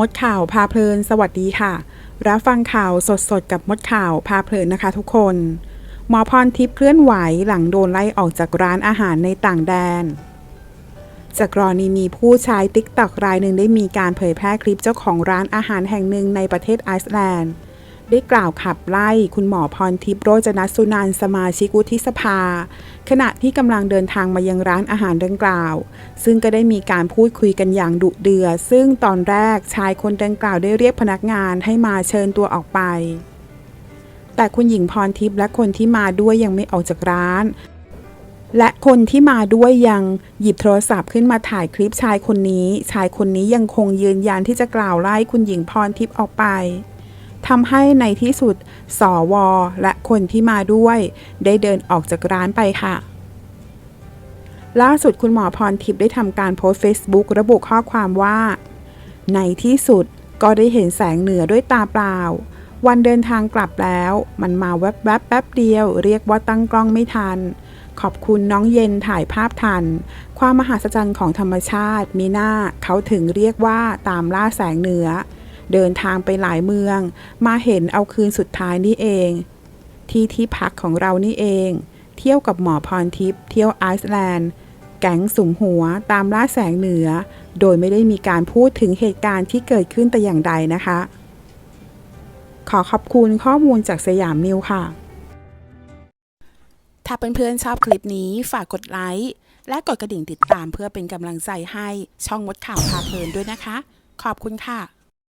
มดข่าวพาเพลิน สวัสดีค่ะ รับฟังข่าวสดๆ กับมดข่าวพาเพลินนะคะทุกคน หมอพรทิพย์เคลื่อนไหวหลังโดนไล่ออกจากร้านอาหารในต่างแดน จากกรณีมีผู้ใช้ติ๊กต็อกรายหนึ่งได้มีการเผยแพร่คลิปเจ้าของร้านอาหารแห่งหนึ่งในประเทศไอซ์แลนด์ ได้กล่าวขับไล่คุณหมอพรทิพย์โรจนสุนันสมาชิกวุฒิสภา ขณะที่กำลังเดินทางมายังร้านอาหารดังกล่าว ซึ่งก็ได้มีการพูดคุยกันอย่างดุเดือดซึ่งตอนแรกชายคนดังกล่าวได้เรียกพนักงานให้มาเชิญตัวออกไป แต่คุณหญิงพรทิพย์และคนที่มาด้วยยังไม่ออกจากร้าน และคนที่มาด้วยยังหยิบโทรศัพท์ขึ้นมาถ่ายคลิปชายคนนี้ ชายคนนี้ยังคงยืนยันที่จะกล่าวไล่คุณหญิงพรทิพย์ออกไป ทำให้ในที่สุดสวและคนที่มาด้วย ได้เดินออกจากร้านไปค่ะ ล่าสุดคุณหมอพรทิพย์ได้ทำการโพสต์ Facebook ระบุข้อความว่า ในที่สุดก็ได้เห็นแสงเหนือด้วยตาเปล่า วันเดินทางกลับแล้ว มันมาแวบๆบแป๊บเดียว เรียกว่าตั้งกล้องไม่ทัน ขอบคุณน้องเย็นถ่ายภาพทัน ความมหัศจรรย์ของธรรมชาติมีหน้าเขาถึงเรียกว่าตามล่าแสงเหนือ เดินทางไปหลายเมือง มาเห็นเอาคืนสุดท้ายนี่เอง ที่ที่พักของเรานี่เอง เที่ยวกับหมอพรทิพย์เที่ยวไอซ์แลนด์ แก๊งสุมหัวตามล่าแสงเหนือ โดยไม่ได้มีการพูดถึงเหตุการณ์ที่เกิดขึ้นแต่อย่างใดนะคะ ขอขอบคุณข้อมูลจากสยามนิวค่ะ ถ้าเพื่อนๆชอบคลิปนี้ฝากกดไลค์และกดกระดิ่งติดตามเพื่อเป็นกำลังใจให้ช่องมดข่าวพาเพลินด้วยนะคะ ขอบคุณค่ะ